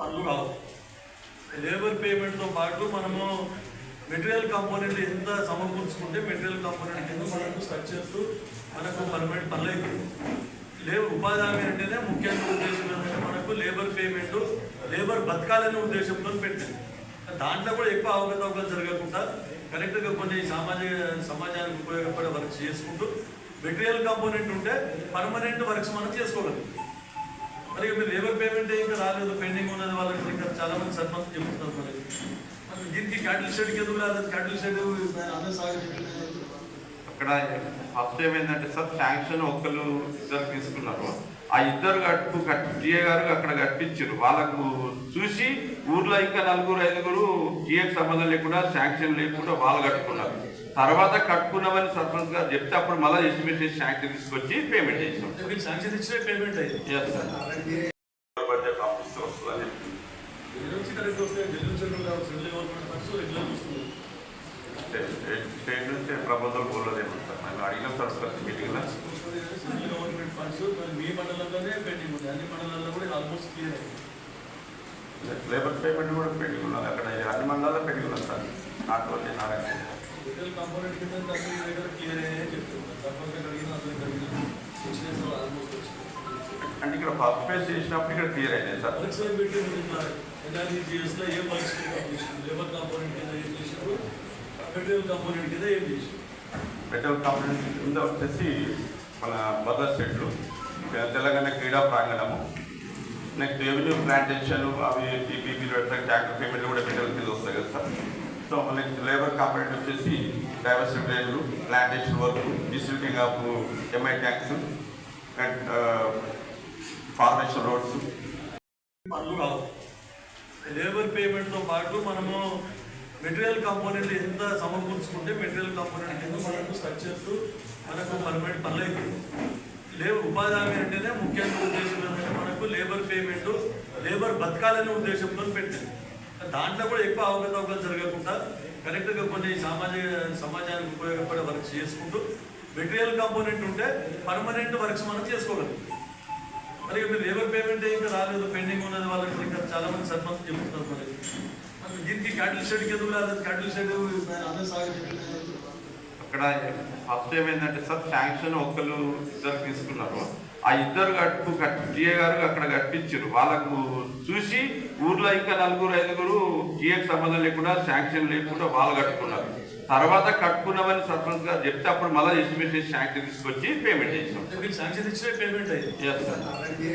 పనులు రావు. లేబర్ పేమెంట్తో పాటు మనము మెటీరియల్ కాంపోనెంట్ ఎంత సమకూర్చుకుంటే మెటీరియల్ కాంపోనెంట్ కింద మనకు స్ట్రక్చర్స్ మనకు పర్మనెంట్ పనులు అవుతాయి లేబర్ ఉపాధి హామీ అంటేనే ముఖ్యంగా ఉద్దేశం ఏంటంటే మనకు లేబర్ పేమెంట్ లేబర్ బతకాలనే ఉద్దేశంతో పెట్టింది దాంట్లో కూడా ఎక్కువ అవకతవకలు జరగకుండా కరెక్ట్గా కొన్ని సామాజిక సమాజానికి ఉపయోగపడే వర్క్ చేసుకుంటూ మెటీరియల్ కాంపోనెంట్ ఉంటే పర్మనెంట్ వర్క్స్ మనం చేసుకోగలం. మరి మీరు లేబర్ పేమెంట్ ఇంకా రాలేదు పెండింగ్ చాలా మంది సర్పంచ్ చెప్తున్నారు మరి. మరి దీనికి క్యాటిల్ షెడ్కి ఎందుకు రాలేదు క్యాటిల్ షెడ్ సాగు అక్కడ ఫస్ట్ ఏమైందంటే సార్ శాంక్షన్ ఒక్కరు ఇద్దరు తీసుకున్నారు. ఆ ఇద్దరు కట్టు కట్ టీఏ గారు అక్కడ కట్టించారు. వాళ్ళకు చూసి ఊర్లో ఇంకా నలుగురు ఐదుగురు టీఏకి సంబంధం లేకుండా శాంక్షన్ లేకుండా వాళ్ళు కట్టుకున్నారు. తర్వాత కట్టుకున్నామని సర్పంచ్ గారు చెప్తే అప్పుడు మళ్ళీ ఎస్టిమేట్ చేసి శాంక్షన్ తీసుకొచ్చి పేమెంట్ చేసాం శాంక్షన్ ఇచ్చే పేమెంట్ ఏ నుంచి కరెక్ట్ వస్తే ఢిల్లీ సెంట్రల్ కావచ్చు ఢిల్లీ గవర్నమెంట్ ఫండ్స్ రెగ్యులర్ వస్తుంది స్టేట్ నుంచి ప్రపోజల్ పోలేదేమో సార్ మేము అడిగినాం సార్ ప్రతి మీటింగ్లో సెంట్రల్ గవర్నమెంట్ ఫండ్స్ మరి మీ మండలంలోనే పెండింగ్ ఉంది అన్ని మండలాల్లో కూడా ఆల్మోస్ట్ క్లియర్ అయింది లేబర్ పేమెంట్ కూడా పెండింగ్ ఉన్నది అక్కడ అన్ని మండలాల్లో పెండింగ్ ఉన్నది సార్ నాటువంటి నారాయణ మెటీరియల్ కాంపోనెంట్ కింద అన్ని దగ్గర క్లియర్ అయ్యాయని చెప్తున్నారు ఇక్కడ ఫస్ట్ ఫేజ్ చేసినప్పుడు ఇక్కడ క్లియర్ అయినాయి సార్. ఏం పెట్టి ఏం లేబర్ కాంపోనెంట్ కింద ఏం చేసినారు మెటీరియల్ కాంపోనెంట్ కింద ఏం కంపెనీ కింద వచ్చేసి మన మదర్ సెట్లు తెలంగాణ క్రీడా ప్రాంగణము నెక్స్ట్ రెవెన్యూ ప్లాంటేషన్ అవి టీపీపీలు పెడతాయి ట్యాక్టర్ పేమెంట్లు కూడా మెటల్ కింద వస్తాయి కదా sir. So next labour component వచ్చేసి diversity plantation work distributing of MI tanks and formation roads పనులు రావు కాంపోనెంట్తో పాటు మనము మెటీరియల్ కాంపోనెంట్ ఎంత సమకూర్చుకుంటే మెటీరియల్ కాంపోనెంట్ కింద మనకు స్ట్రక్చర్స్ మనకు పర్మనెంట్ పనులు అవుతాయి లేబర్ ఉపాధి హామీ అంటేనే ముఖ్యంగా ఉద్దేశం ఏంటంటే మనకు లేబర్ పేమెంట్ లేబర్ బతకాలనే ఉద్దేశంతో పెట్టింది దాంట్లో కూడా ఎక్కువ అవకతవకలు జరగకుండా కరెక్ట్గా కొన్ని సామాజిక సమాజానికి ఉపయోగపడే వర్క్ చేసుకుంటూ మెటీరియల్ కాంపోనెంట్ ఉంటే పర్మనెంట్ వర్క్స్ మనం చేసుకోగలం. మరి మీరు లేబర్ పేమెంట్ ఇంకా రాలేదు పెండింగ్ ఉన్నది వాళ్ళకి ఇంకా చాలా మంది సర్పంచ్ చెప్తున్నారు. క్యాటిల్ ఎందుకు రాలేదు క్యాటిల్ షెడ్ అక్కడ ఫస్ట్ ఏమైందంటే సార్ శాంక్షన్ ఒక్కరు ఇద్దరు తీసుకున్నారు. ఆ ఇద్దరు కట్టు టీఏ గారు అక్కడ కట్టించారు. వాళ్ళకు చూసి ఊర్లో ఇంకా నలుగురు ఐదుగురు టీఏకి సంబంధం లేకుండా శాంక్షన్ లేకుండా వాళ్ళు కట్టుకున్నారు. తర్వాత కట్టుకున్నామని సర్పంచ్ గారు చెప్తే అప్పుడు మళ్ళీ ఎస్టిమేట్ చేసి శాంక్షన్ తీసుకొచ్చి పేమెంట్ చేసాం శాంక్షన్ ఇచ్చే పేమెంట్ అయ్యింది